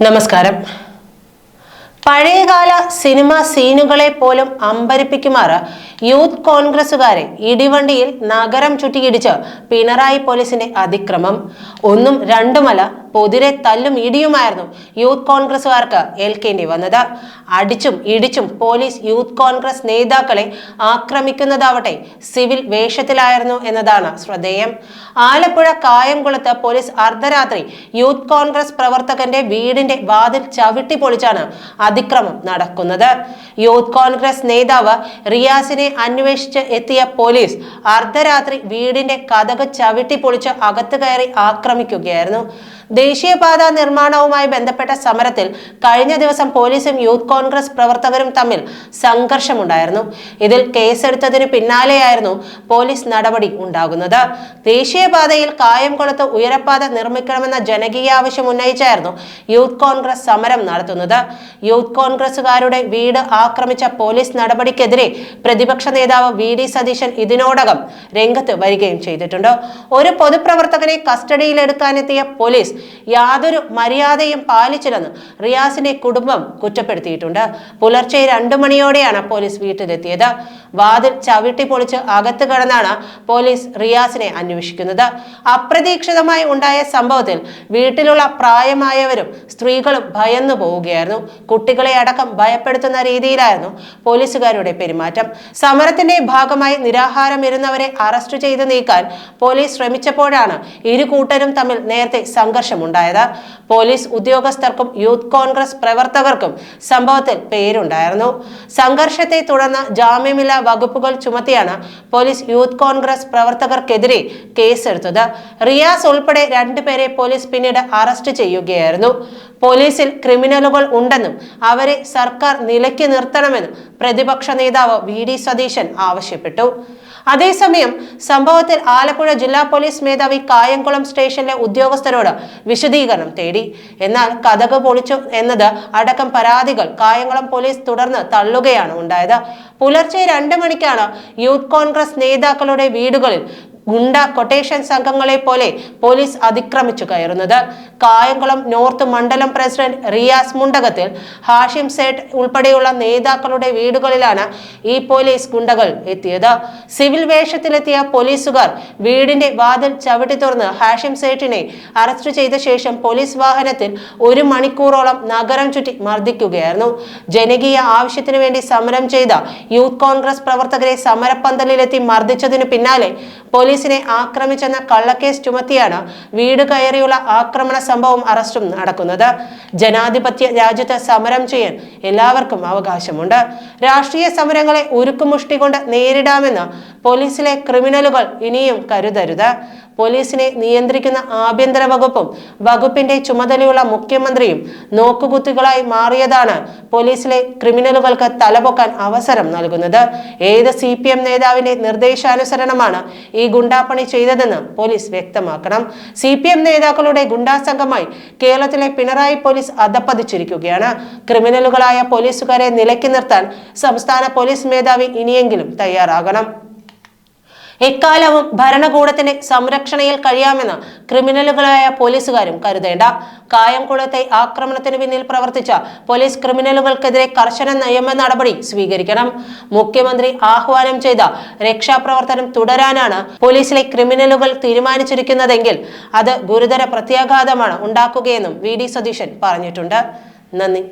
നമസ്കാരം പഴയകാല സിനിമ സീനുകളെ പോലും അമ്പരിപ്പിക്കുമാറ് യൂത്ത് കോൺഗ്രസുകാരെ ഇടിവണ്ടിയിൽ നഗരം ചുറ്റിയിടിച്ച് പിണറായി പോലീസിന്റെ അതിക്രമം. ഒന്നും രണ്ടുമല പൊതിരെ തല്ലും ഇടിയുമായിരുന്നു യൂത്ത് കോൺഗ്രസുകാർക്ക് ഏൽക്കേണ്ടി വന്നത്. അടിച്ചും ഇടിച്ചും പോലീസ് യൂത്ത് കോൺഗ്രസ് നേതാക്കളെ ആക്രമിക്കുന്നതാവട്ടെ സിവിൽ വേഷത്തിലായിരുന്നു എന്നതാണ് ശ്രദ്ധേയം. ആലപ്പുഴ കായംകുളത്ത് പോലീസ് അർദ്ധരാത്രി യൂത്ത് കോൺഗ്രസ് പ്രവർത്തകന്റെ വീടിന്റെ വാതിൽ ചവിട്ടി പൊളിച്ചാണ് അതിക്രമം നടക്കുന്നത്. യൂത്ത് കോൺഗ്രസ് നേതാവ് റിയാസിനെ അന്വേഷിച്ച് എത്തിയ പോലീസ് അർദ്ധരാത്രി വീടിന്റെ കഥക് ചവിട്ടി പൊളിച്ച് അകത്ത് കയറി ആക്രമിക്കുകയായിരുന്നു. ദേശീയപാത നിർമ്മാണവുമായി ബന്ധപ്പെട്ട സമരത്തിൽ കഴിഞ്ഞ ദിവസം പോലീസും യൂത്ത് കോൺഗ്രസ് പ്രവർത്തകരും തമ്മിൽ സംഘർഷമുണ്ടായിരുന്നു. ഇതിൽ കേസെടുത്തതിന് പിന്നാലെയായിരുന്നു പോലീസ് നടപടി ഉണ്ടാകുന്നത്. ദേശീയപാതയിൽ കായംകുളത്ത് ഉയരപ്പാത നിർമ്മിക്കണമെന്ന ജനകീയ ആവശ്യം ഉന്നയിച്ചായിരുന്നു യൂത്ത് കോൺഗ്രസ് സമരം നടത്തുന്നത്. യൂത്ത് കോൺഗ്രസുകാരുടെ വീട് ആക്രമിച്ച പോലീസ് നടപടിക്കെതിരെ പ്രതിപക്ഷ നേതാവ് വി ഡി സതീശൻ ഇതിനോടകം രംഗത്ത് വരികയും ചെയ്തിട്ടുണ്ട്. ഒരു പൊതുപ്രവർത്തകനെ കസ്റ്റഡിയിലെടുക്കാനെത്തിയ പോലീസ് യാതൊരു മര്യാദയും പാലിച്ചില്ലെന്ന് റിയാസിന്റെ കുടുംബം കുറ്റപ്പെടുത്തിയിട്ടുണ്ട്. പുലർച്ചെ രണ്ടു മണിയോടെയാണ് പോലീസ് വീട്ടിലെത്തിയത്. വാതിൽ ചവിട്ടി പൊളിച്ച് അകത്ത് കടന്നാണ് പോലീസ് റിയാസിനെ അന്വേഷിക്കുന്നത്. അപ്രതീക്ഷിതമായി ഉണ്ടായ സംഭവത്തിൽ വീട്ടിലുള്ള പ്രായമായവരും സ്ത്രീകളും ഭയന്നു പോവുകയായിരുന്നു. കുട്ടികളെ അടക്കം ഭയപ്പെടുത്തുന്ന രീതിയിലായിരുന്നു പോലീസുകാരുടെ പെരുമാറ്റം. സമരത്തിന്റെ ഭാഗമായി നിരാഹാരം ഇരുന്നവരെ അറസ്റ്റ് ചെയ്ത് നീക്കാൻ പോലീസ് ശ്രമിച്ചപ്പോഴാണ് ഇരു കൂട്ടരും തമ്മിൽ നേരത്തെ സംഘർഷമുണ്ടായത്. പോലീസ് ഉദ്യോഗസ്ഥർക്കും യൂത്ത് കോൺഗ്രസ് പ്രവർത്തകർക്കും സംഭവത്തിൽ പേരുണ്ടായിരുന്നു. സംഘർഷത്തെ തുടർന്ന് ജാമ്യമില്ലാ വകുപ്പുകൾ ചുമത്തിയാണ് പോലീസ് യൂത്ത് കോൺഗ്രസ് പ്രവർത്തകർക്കെതിരെ കേസെടുത്തത്. റിയാസ് ഉൾപ്പെടെ രണ്ടുപേരെ പോലീസ് പിന്നീട് അറസ്റ്റ് ചെയ്യുകയായിരുന്നു. പോലീസിൽ ക്രിമിനലുകൾ ഉണ്ടെന്നും അവരെ സർക്കാർ നിലയ്ക്ക് നിർത്തണമെന്നും പ്രതിപക്ഷ നേതാവ് വി ഡി സതീശൻ ആവശ്യപ്പെട്ടു. അതേസമയം സംഭവത്തിൽ ആലപ്പുഴ ജില്ലാ പോലീസ് മേധാവി കായംകുളം സ്റ്റേഷനിലെ ഉദ്യോഗസ്ഥരോട് വിശദീകരണം തേടി. എന്നാൽ കഥക് പൊളിച്ചു എന്നത് അടക്കം പരാതികൾ കായംകുളം പോലീസ് തുടർന്ന് തള്ളുകയാണ് ഉണ്ടായത്. പുലർച്ചെ രണ്ട് മണിക്കാണ് യൂത്ത് കോൺഗ്രസ് നേതാക്കളുടെ വീടുകളിൽ ഗുണ്ട കൊട്ടേഷൻ സംഘങ്ങളെ പോലെ പോലീസ് അതിക്രമിച്ചു കയറുന്നത്. കായംകുളം നോർത്ത് മണ്ഡലം പ്രസിഡന്റ് റിയാസ് മുണ്ടകത്തിൽ ഹാഷിം സേട്ട് ഉൾപ്പെടെയുള്ള നേതാക്കളുടെ വീടുകളിലാണ് ഈ പോലീസ് ഗുണ്ടകൾ എത്തിയത്. സിവിൽ വേഷത്തിലെത്തിയ പോലീസുകാർ വീടിന്റെ വാതിൽ ചവിട്ടി തുറന്ന് ഹാഷിം സേട്ടിനെ അറസ്റ്റ് ചെയ്ത ശേഷം പോലീസ് വാഹനത്തിൽ ഒരു മണിക്കൂറോളം നഗരം ചുറ്റി മർദ്ദിക്കുകയായിരുന്നു. ജനകീയ ആവശ്യത്തിനു വേണ്ടി സമരം ചെയ്ത യൂത്ത് കോൺഗ്രസ് പ്രവർത്തകരെ സമരപ്പന്തലിലെത്തി മർദ്ദിച്ചതിനു പിന്നാലെ പോലീസിനെ ആക്രമിച്ചെന്ന കള്ളക്കേസ് ചുമത്തിയാണ് വീട് കയറിയുള്ള ആക്രമണ സംഭവം അറസ്റ്റും നടക്കുന്നത്. ജനാധിപത്യ രാജ്യത്ത് സമരം ചെയ്യാൻ എല്ലാവർക്കും അവകാശമുണ്ട്. രാഷ്ട്രീയ സമരങ്ങളെ ഉരുക്കുമുഷ്ടി കൊണ്ട് നേരിടാമെന്ന് പോലീസിലെ ക്രിമിനലുകൾ ഇനിയും കരുതരുത്. പോലീസിനെ നിയന്ത്രിക്കുന്ന ആഭ്യന്തര വകുപ്പും വകുപ്പിന്റെ ചുമതലയുള്ള മുഖ്യമന്ത്രിയും നോക്കുകുത്തികളായി മാറിയതാണ് പോലീസിലെ ക്രിമിനലുകൾക്ക് തലപൊക്കാൻ അവസരം നൽകുന്നത്. ഏത് സി പി എം നേതാവിന്റെ നിർദ്ദേശാനുസരണമാണ് ഈ ഗുണ്ടാപ്പണി ചെയ്തതെന്ന് പോലീസ് വ്യക്തമാക്കണം. സി പി എം നേതാക്കളുടെ ഗുണ്ടാസംഘമായി കേരളത്തിലെ പിണറായി പോലീസ് അധപ്പതിച്ചിരിക്കുകയാണ്. ക്രിമിനലുകളായ പോലീസുകാരെ നിലയ്ക്ക് നിർത്താൻ സംസ്ഥാന പോലീസ് മേധാവി ഇനിയെങ്കിലും തയ്യാറാകണം. എക്കാലവും ഭരണകൂടത്തിന്റെ സംരക്ഷണയിൽ കഴിയാമെന്ന് ക്രിമിനലുകളായ പോലീസുകാരും കരുതേണ്ട. കായംകുളത്തെ ആക്രമണത്തിന് പിന്നിൽ പ്രവർത്തിച്ച പോലീസ് ക്രിമിനലുകൾക്കെതിരെ കർശന നിയമ നടപടി സ്വീകരിക്കണം. മുഖ്യമന്ത്രി ആഹ്വാനം ചെയ്ത രക്ഷാപ്രവർത്തനം തുടരാനാണ് പോലീസിലെ ക്രിമിനലുകൾ തീരുമാനിച്ചിരിക്കുന്നതെങ്കിൽ അത് ഗുരുതര പ്രത്യാഘാതമാണ് ഉണ്ടാക്കുകയെന്നും വി ഡി സതീശൻ പറഞ്ഞിട്ടുണ്ട്. നന്ദി.